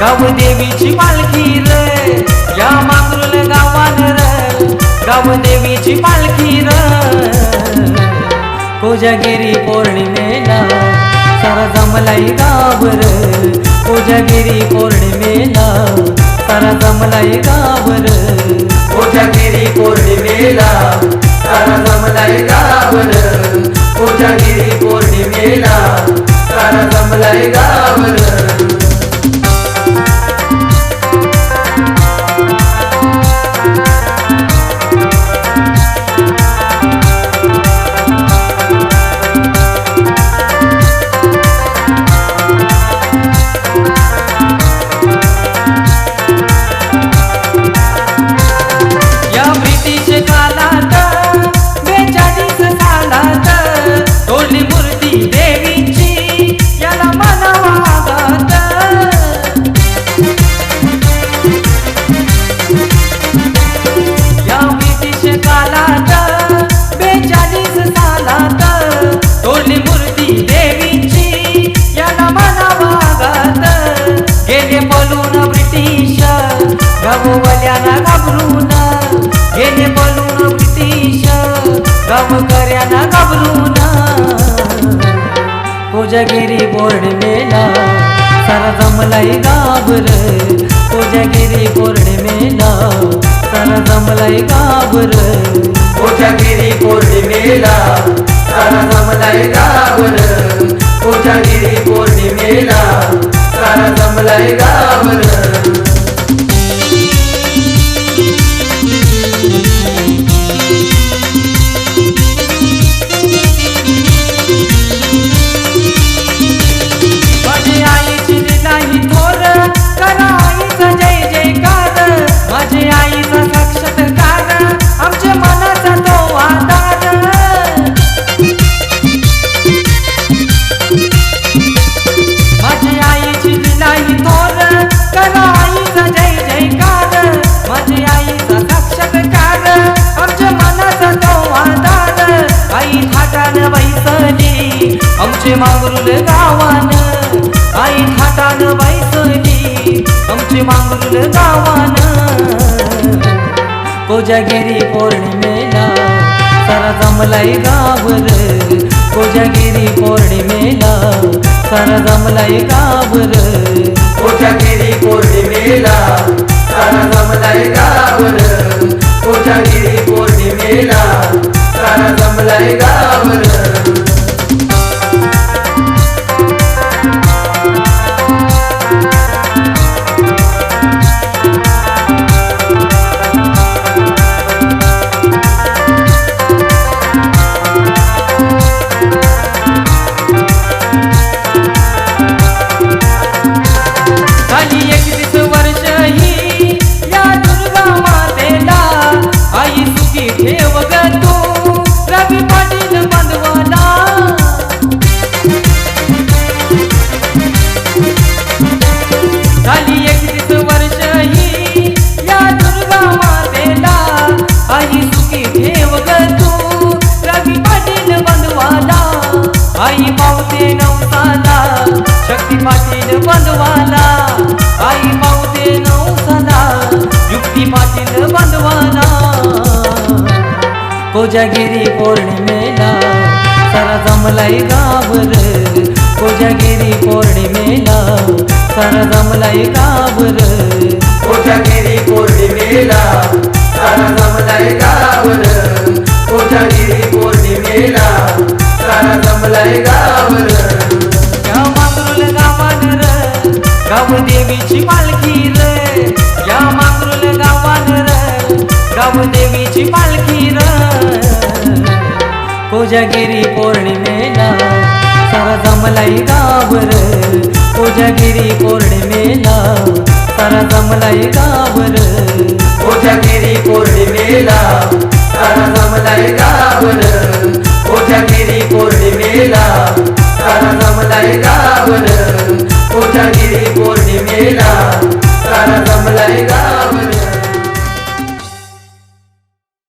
गाव देवीची पालखी रे. या मागरुल गावान र. गाव देवीची पालखी र. कोजागिरी पौर्णिमेला सारा जमलाई गावर कोजागिरी पौर्णिमेला सारा जमलाई गावर कोजागिरी पौर्णिमेला सारा जमलाय गावर कोजागिरी पौर्णिमेला सारा जमलाई गावर गावकऱ्यांना घाबरून कोजागिरी मेला. सारा जमलाई गाबर कोजागिरी मेला. सारा जमलाई गाबर कोजागिरी मेला. सारा जमलाय गावर कोजागिरी मेला. सारा जमलाय गाबर थाटान बैसली. आमचे मागरुल गावान आई थाटान बैसली. आमचे मागरुल गावान. कोजागिरी पौर्णिमेला सारा जमलाई गावर कोजागिरी पौर्णिमेला सारा जमलाई गावर कोजागिरी आई पावते नवसाला शक्ती पाटील बंधवाला. आई पावते नवसाला युक्ती पाटील बंधवाला. कोजागिरी पौर्णिमेला सारा जमलाई गावर कोजागिरी पौर्णिमेला सारा कोजागिरी पौर्णिमेला सारा जमलाई गावर कोजागिरी पौर्णिमेला सारा जमलाई गावर कोजागिरी पौर्णिमेला सारा जमलाई गावर